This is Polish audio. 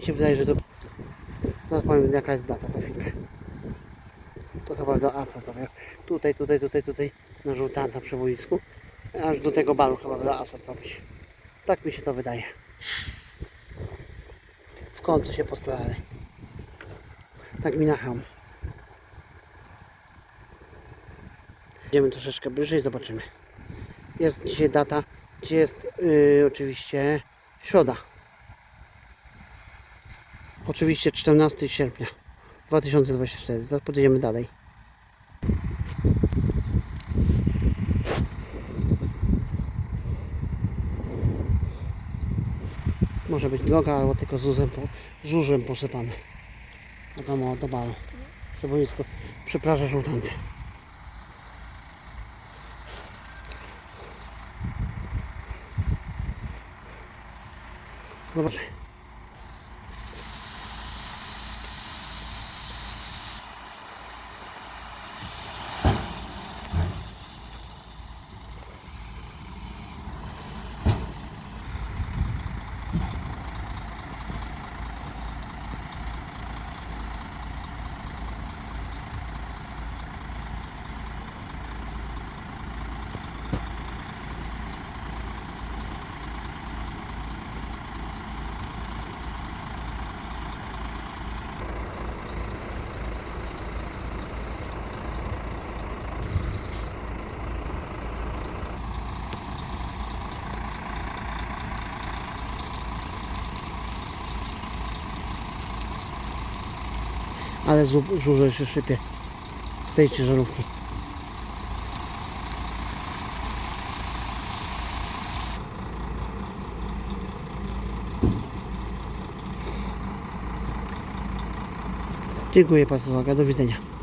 Mi się wydaje, że to... Zaraz powiem jaka jest data za chwilkę. To chyba do asfaltowej. Tutaj, tutaj, tutaj, tutaj na żółtanca przy boisku. Aż do tego balu chyba do asfaltowej. Tak mi się to wydaje. W końcu się postarali. Tak mi nacham. Idziemy troszeczkę bliżej, zobaczymy. Jest dzisiaj data, gdzie jest yy, oczywiście środa. Oczywiście 14 sierpnia 2024. Zaraz podjedziemy dalej. Może być droga, albo tylko zuzem, po, żużem posypane. Wiadomo, do balu. Przy boisku, przy plaży żółtance. Zobacz. Ale żurze się sypie z tej ciężarówki. Dziękuję bardzo za uwagę. Do widzenia.